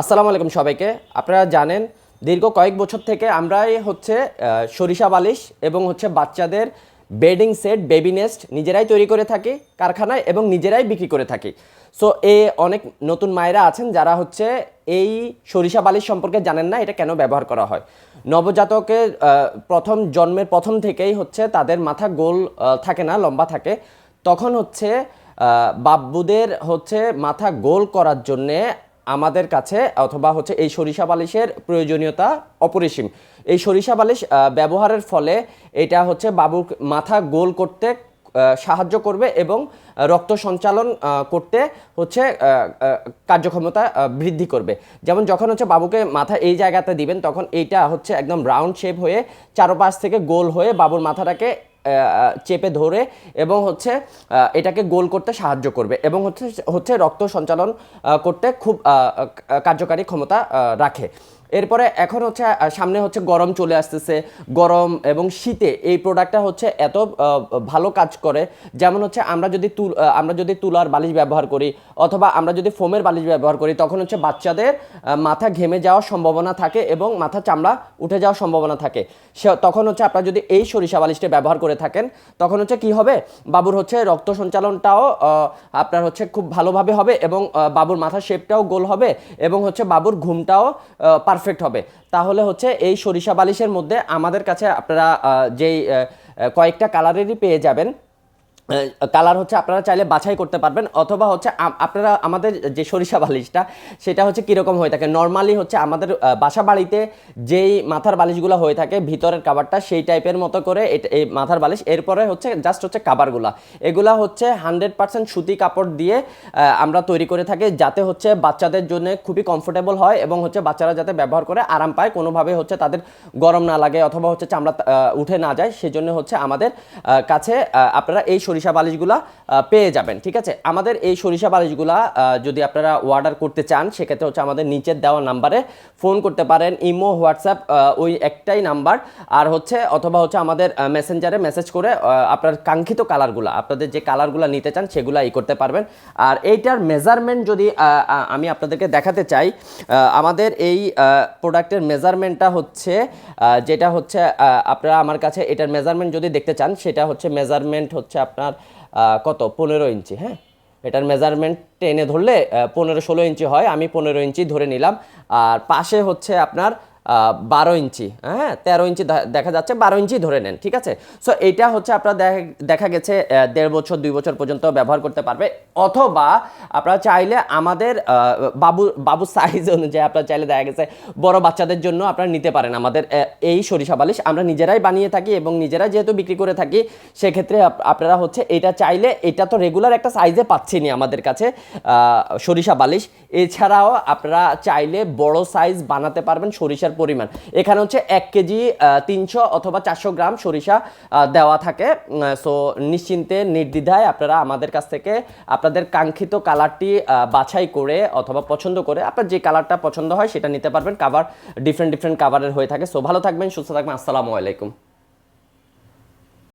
আসসালামু আলাইকুম সবাইকে। আপনারা জানেন, দীর্ঘ কয়েক বছর থেকে আমরাই হচ্ছে সরিষা বালিশ এবং হচ্ছে বাচ্চাদের বেডিং সেট, বেবি নেস্ট নিজেরাই তৈরি করে থাকি, কারখানায় এবং নিজেরাই বিক্রি করে থাকি। সো এ অনেক নতুন মায়েরা আছেন যারা হচ্ছে এই সরিষা বালিশ সম্পর্কে জানেন না, এটা কেন ব্যবহার করা হয়? নবজাতকের প্রথম জন্মের প্রথম থেকেই হচ্ছে তাদের মাথা গোল থাকে না, লম্বা থাকে। তখন হচ্ছে বাব্বুদের হচ্ছে মাথা গোল করার জন্যে আমাদের কাছে অথবা হচ্ছে এই সরিষা বালিশের প্রয়োজনীয়তা অপরিসীম। এই সরিষা বালিশ ব্যবহারের ফলে এটা হচ্ছে বাবুর মাথা গোল করতে সাহায্য করবে এবং রক্ত সঞ্চালন করতে হচ্ছে কার্যক্ষমতা বৃদ্ধি করবে। যেমন যখন হচ্ছে বাবুকে মাথা এই জায়গাতে দিবেন, তখন এইটা হচ্ছে একদম রাউন্ড শেপ হয়ে চারোপাশ থেকে গোল হয়ে বাবুর মাথাটাকে চেপে ধরে এবং হচ্ছে এটাকে গোল করতে সাহায্য করবে এবং হচ্ছে হচ্ছে রক্ত সঞ্চালন করতে খুব কার্যকারী ক্ষমতা রাখে। এরপরে এখন হচ্ছে সামনে হচ্ছে গরম চলে আসতেছে। গরম এবং শীতে এই প্রোডাক্টটা হচ্ছে এত ভালো কাজ করে। যেমন হচ্ছে আমরা যদি তুল আমরা যদি তুলার বালিশ ব্যবহার করি অথবা আমরা যদি ফোমের বালিশ ব্যবহার করি, তখন হচ্ছে বাচ্চাদের মাথা ঘেমে যাওয়ার সম্ভাবনা থাকে এবং মাথা চামড়া উঠে যাওয়ার সম্ভাবনা থাকে। সে, তখন হচ্ছে আপনারা যদি এই সরিষা বালিশটা ব্যবহার করে থাকেন, তখন হচ্ছে কি হবে? বাবুর হচ্ছে রক্ত সঞ্চালনটাও আপনার হচ্ছে খুব ভালোভাবে হবে এবং বাবুর মাথার শেপটাও গোল হবে এবং হচ্ছে বাবুর ঘুমটাও পারফেক্ট হবে। তাহলে হচ্ছে এই সরিষা বালিশের মধ্যে আমাদের কাছে আপনারা যেই কয়েকটা কালারেরই পেয়ে যাবেন। কালার হচ্ছে আপনারা চাইলে বাছাই করতে পারবেন, অথবা হচ্ছে আপনারা আমাদের যে সরিষা বালিশটা, সেটা হচ্ছে কীরকম হয়ে থাকে। নর্মালি হচ্ছে আমাদের বাসা বাড়িতে যেই মাথার বালিশগুলো হয়ে থাকে, ভিতরের কাবারটা সেই টাইপের মতো করে এই মাথার বালিশ, এরপরে হচ্ছে জাস্ট হচ্ছে কাবারগুলা এগুলা হচ্ছে হান্ড্রেড পার্সেন্ট সুতি কাপড় দিয়ে আমরা তৈরি করে থাকি, যাতে হচ্ছে বাচ্চাদের জন্য খুবই কমফোর্টেবল হয় এবং হচ্ছে বাচ্চারা যাতে ব্যবহার করে আরাম পায়। কোনোভাবে হচ্ছে তাদের গরম না লাগে অথবা হচ্ছে চামড়া উঠে না যায়। সেজন্য হচ্ছে আমাদের কাছে আপনারা এই সরিষা বালিশগুলা পেয়ে যাবেন, ঠিক আছে? আমাদের এই সরিষা বালিশগুলা যদি আপনারা অর্ডার করতে চান, সেক্ষেত্রে হচ্ছে আমাদের নিচের দেওয়া নাম্বারে ফোন করতে পারেন, ইমো, হোয়াটসঅ্যাপ ওই একটাই নাম্বার। আর হচ্ছে, অথবা হচ্ছে আমাদের মেসেঞ্জারে মেসেজ করে আপনার কাঙ্ক্ষিত কালারগুলো আপনাদের যে কালারগুলো নিতে চান, সেগুলো ই করতে পারবেন। আর এইটার মেজারমেন্ট যদি আমি আপনাদেরকে দেখাতে চাই আমাদের এই প্রোডাক্টের মেজারমেন্টটা হচ্ছে যেটা হচ্ছে আপনারা আমার কাছে এটার মেজারমেন্ট যদি দেখতে চান, সেটা হচ্ছে মেজারমেন্ট হচ্ছে আপনার আহ, কত? পনেরো ইঞ্চি হ্যাঁ? এটার মেজারমেন্ট টেনে ধরলে পনেরো ষোলো ইঞ্চি হয় আমি পনেরো ইঞ্চি ধরে নিলাম। আর পাশে হচ্ছে আপনার বারো ইঞ্চি হ্যাঁ তেরো ইঞ্চি দেখা যাচ্ছে বারো ইঞ্চি ধরে নেন, ঠিক আছে? সো এইটা হচ্ছে আপনার দেখা- গেছে দেড় বছর, দুই বছর পর্যন্ত ব্যবহার করতে পারবে, অথবা আপনারা চাইলে আমাদের বাবু বাবু সাইজ অনুযায়ী আপনারা চাইলে দেখা গেছে বড় বাচ্চাদের জন্য আপনারা নিতে পারেন আমাদের এই সরিষা বালিশ আমরা নিজেরাই বানিয়ে থাকি এবং নিজেরাই যেহেতু বিক্রি করে থাকি, সেক্ষেত্রে আপ- আপনারা হচ্ছে এটা চাইলে, এটা তো রেগুলার একটা সাইজে পাচ্ছেনই আমাদের কাছে সরিষা বালিশ। এছাড়াও আপনারা চাইলে বড় সাইজ বানাতে পারবেন সরিষার পরিমাণ। এখানে হচ্ছে এক কেজি তিনশো অথবা চারশো গ্রাম সরিষা দেওয়া থাকে। সো নিশ্চিন্তে, নির্দ্বিধায় আপনারা আমাদের কাছ থেকে আপনাদের কাঙ্ক্ষিত কালারটি বাছাই করে অথবা পছন্দ করে আপনার যে কালারটা পছন্দ হয় সেটা নিতে পারবেন। কাভার ডিফারেন্ট ডিফারেন্ট কাভারের হয়ে থাকে। সো ভালো থাকবেন, সুস্থ থাকবেন। আসসালামু আলাইকুম।